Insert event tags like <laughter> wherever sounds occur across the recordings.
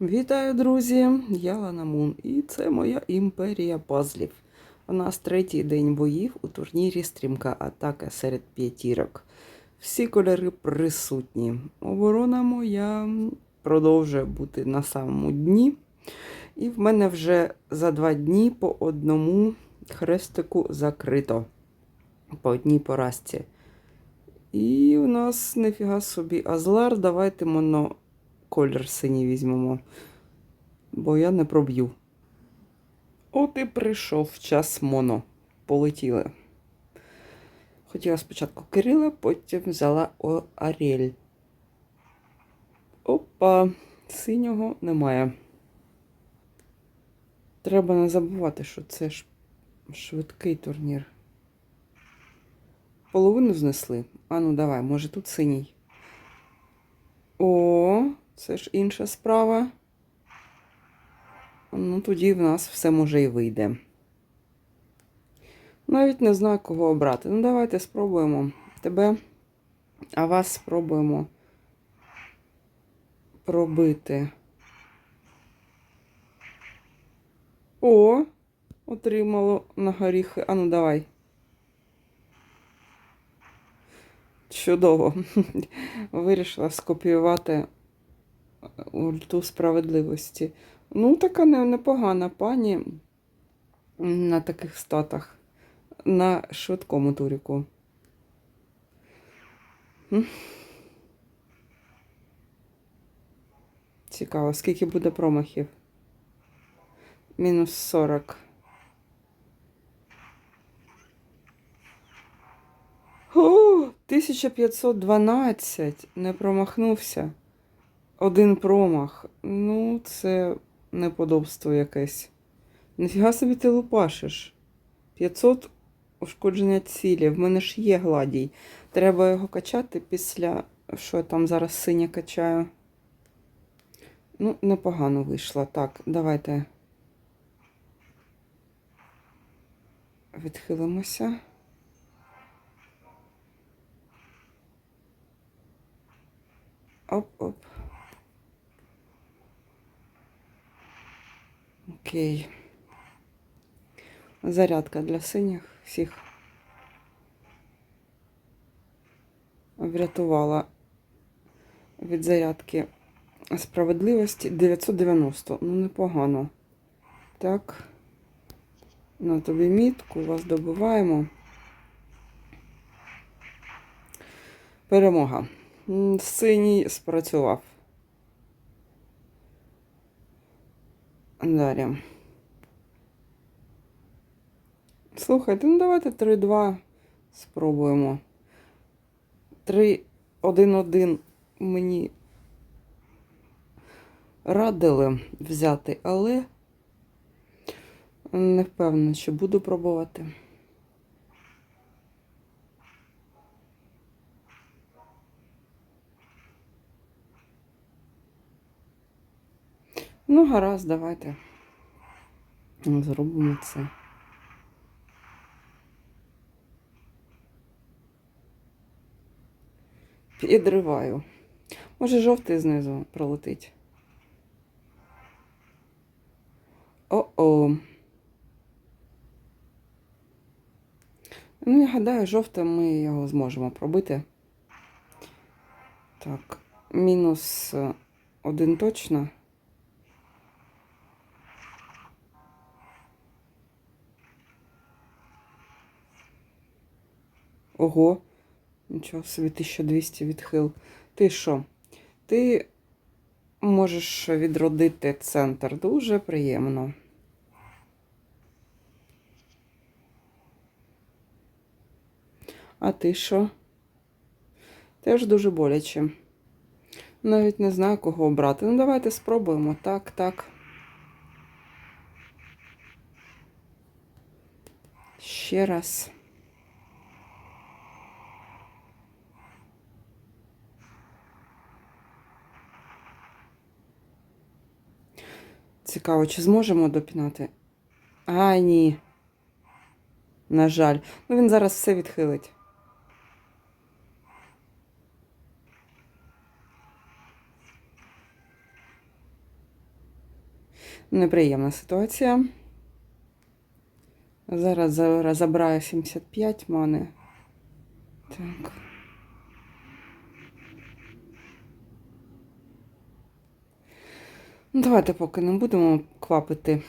Вітаю, друзі! Я Лана Мун, і це моя імперія пазлів. У нас третій день боїв у турнірі Стрімка атака серед п'ятірок. Всі кольори присутні. Оборона моя продовжує бути на самому дні. І в мене вже за два дні по одному хрестику закрито. По одній поразці. І у нас нефіга собі Азлар. Давайте моно колір синій візьмемо, бо я не проб'ю. От і прийшов час моно. Полетіли. Хотіла спочатку Кирила, потім взяла Аріель. Опа, синього немає. Треба не забувати, що це ж швидкий турнір. Половину знесли. А ну давай, може тут синій. О, це ж інша справа. Ну, тоді в нас все може і вийде. Навіть не знаю, кого обрати. Ну, давайте спробуємо тебе, а вас спробуємо пробити. О, отримало на горіхи. А ну давай. Чудово. <laughs> Вирішила скопіювати ульту справедливості. Ну, така непогана пані на таких статах. На швидкому туріку. Цікаво, скільки буде промахів? Мінус 40. О, 1512. Не промахнувся. Один промах. Ну, це неподобство якесь. Нафіга собі ти лупашиш? 500 ушкодження цілі. В мене ж є гладій. Треба його качати після. Що я там зараз синя качаю? Ну, непогано вийшло. Так, давайте. Відхилимося. Окей. Зарядка для синіх всіх. Врятувала від зарядки справедливості 990. Ну, непогано. Так. На тобі мітку, вас добиваємо. Перемога. Синій спрацював. Далі. Слухайте, ну давайте 3-2 спробуємо. 3-1-1 мені радили взяти, але не впевнена, що буду пробувати. Ну, гаразд, давайте. Зробимо це. Підриваю. Може, жовтий знизу пролетить. О-о. Ну, я гадаю, жовтим ми його зможемо пробити. Так, мінус е, один точно. Ого, нічого собі 1200 відхил. Ти що? Ти можеш відродити центр. Дуже приємно. А ти що? Теж дуже боляче. Навіть не знаю, кого обрати. Ну, давайте спробуємо. Так, так. Ще раз. Цікаво, чи зможемо допінати? А, ні. На жаль. Ну, він зараз все відхилить. Неприємна ситуація. Зараз забираю 75 мани. Так. Давайте поки не будемо квапити.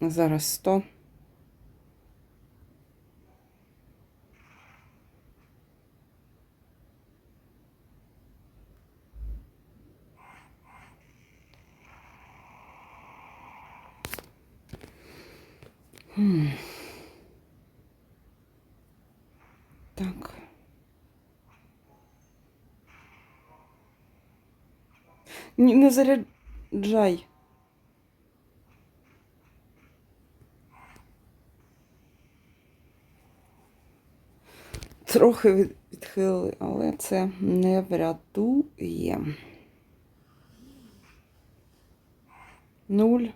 Зараз 100. М. Так. Ні, не заряджай. Трохи від- відхилили, але це не врятує. Нуль.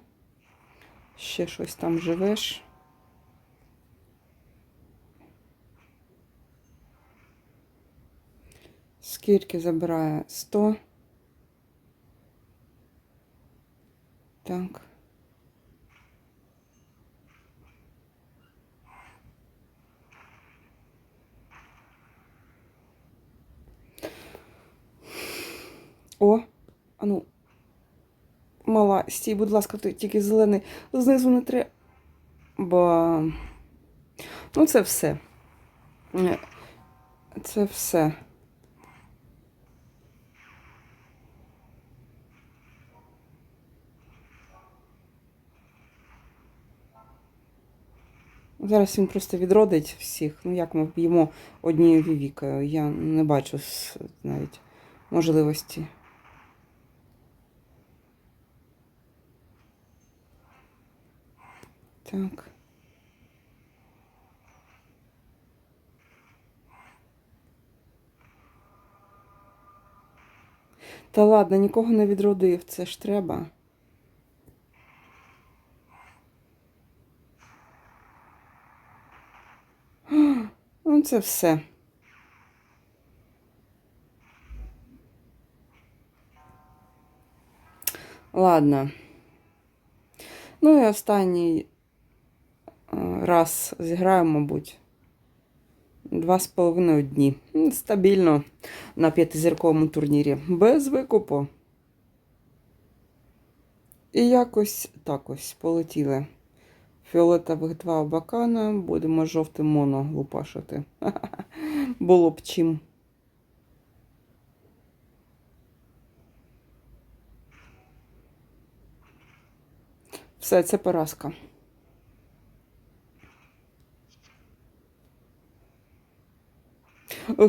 Ще щось там живеш. Скільки забирає? 100. Так. О, а ну. Мала, стій, будь ласка, тільки зелений. Знизу не треба. Ба. Ну, це все. Це все. Зараз він просто відродить всіх. Ну, як ми вб'ємо однією вівікою. Я не бачу навіть можливості. Так. Та ладно, нікого не відродив, це ж треба. Це все. Ладно. Ну і останній е, раз зіграю, мабуть. Два з половиною дні. Стабільно на п'ятизірковому турнірі. Без викупу. І якось так ось полетіли. Фіолетових два бакана, будемо жовтим моно лупашити. <laughs> Було б чим. Все, це поразка.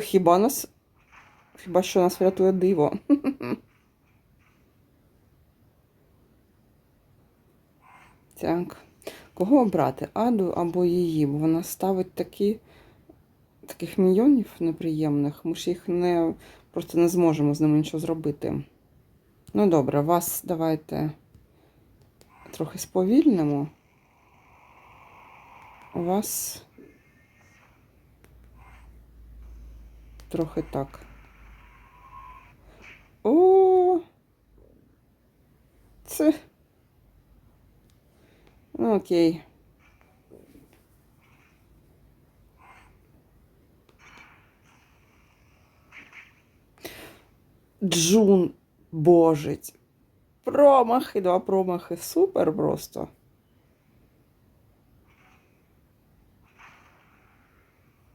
Хіба нас. Хіба що нас врятує диво. <laughs> Так. Кого обрати? Аду або її? Бо вона ставить такі, таких міньйонів неприємних. Ми ж їх не, просто не зможемо з ними нічого зробити. Ну добре, вас давайте трохи сповільнимо. Вас трохи так. О! Це. Ну, окей. Джун божить. Промахи, два промахи. Супер просто.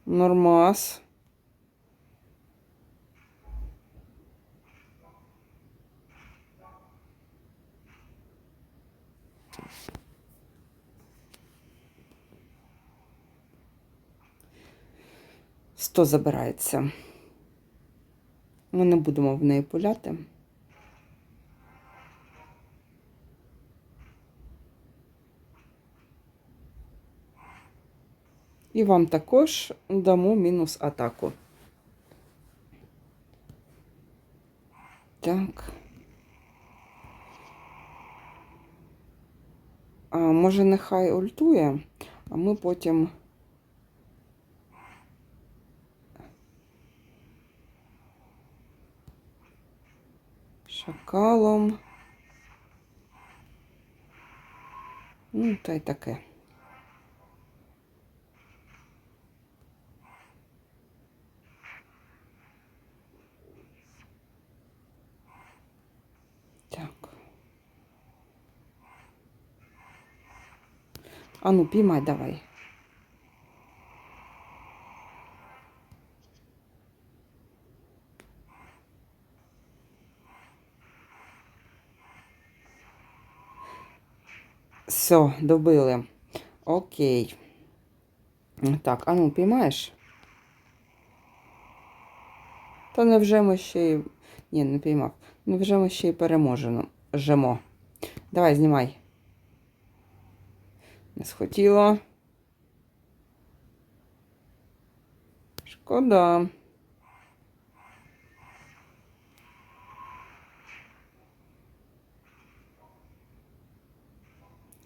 Нормас. Сто забирається. Ми не будемо в неї пуляти. І вам також дамо мінус атаку. Так. А, може, нехай ультує, а ми потім Шакалом. Ну, та й таке. Так. А ну, піймай давай. Все, добили. Окей. Так, а ну, піймаєш? Та невже ми ще й. Ні, не піймав. Невже ми ще й переможемо? Жемо. Давай, знімай. Не схотіло. Шкода.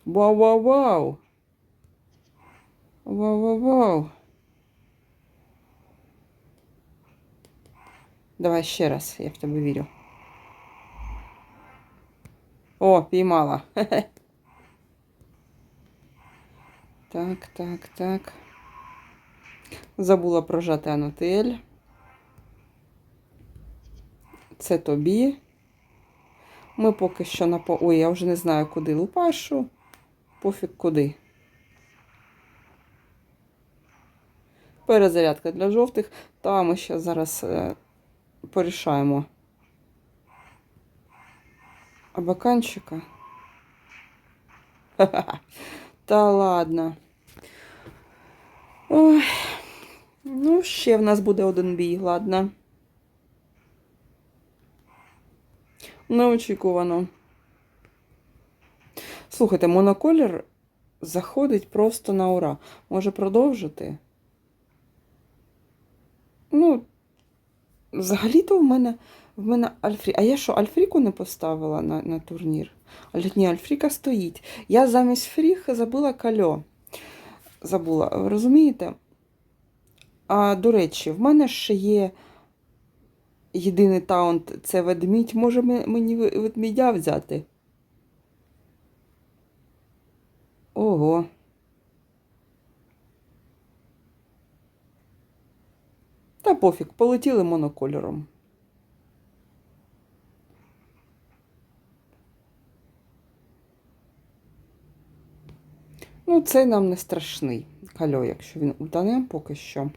Вау-вау-вау. Вау-вау-вау. Давай ще раз, я в тебе вірю. О, піймала. <laughs> Так, так, так. Забула прожати анотель. Це тобі. Ми поки що на по. Ой, я вже не знаю, куди лупашу. Пофіг куди. Перезарядка для жовтих. Та ми ще зараз е, порішаємо. Абаканчика. Ха-ха. <laughs> Та ладно. Ой. Ну, ще в нас буде один бій, ладно. Неочікувано. Слухайте, моноколір заходить просто на ура. Може продовжити? Ну, взагалі-то в мене в мене Альфрі. А я що, Альфріку не поставила на, на турнір? Ні, Альфріка стоїть. Я замість Фріх забула кальо. Забула, розумієте? А до речі, в мене ще є єдиний таунт це ведмідь. Може мені ведмідя взяти? Ого. Та пофіг, полетіли монокольором. Ну, це нам не страшний кальо, якщо він утане поки що.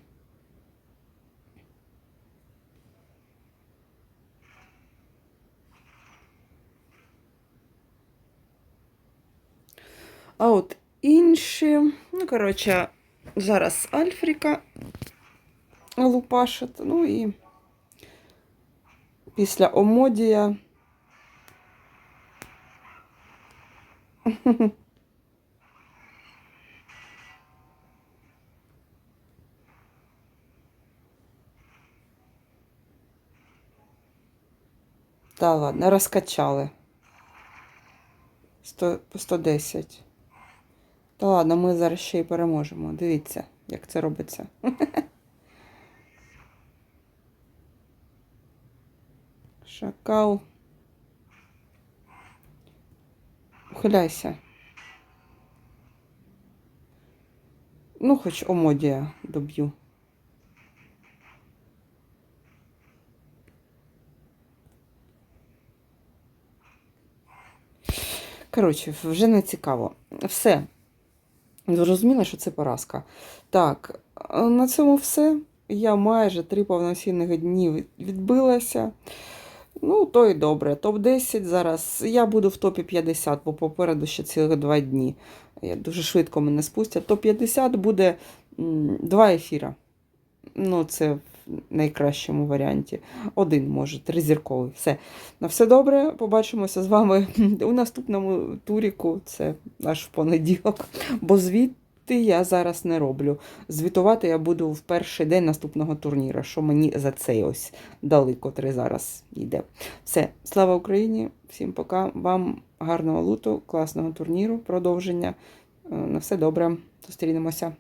А от інші, ну, коротше, зараз Альфріка лупашить, ну і після Омодія. Та ладно, розкачали. 100, по 110. Та ладно, ми зараз ще й переможемо. Дивіться, як це робиться. <laughs> Шакал. Ухиляйся. Ну, хоч омодія доб'ю. Коротше, вже не цікаво. Все. Зрозуміла, що це поразка. Так, е, на цьому все. Я майже три повноцінних дні відбилася. Ну, то і добре. Топ-10 зараз. Я буду в топі 50, бо попереду ще цілих два дні. Я дуже швидко мене спустять. Топ-50 буде два ефіра. Ну, це найкращому варіанті. Один, може, тризірковий. Все. На все добре. Побачимося з вами <laughs> у наступному туріку. Це аж в понеділок. Бо звідти я зараз не роблю. Звітувати я буду в перший день наступного турніра, що мені за цей ось дали, котрий зараз йде. Все, слава Україні! Всім пока. Вам гарного луту, класного турніру, продовження. Е, На все добре. Зустрінемося.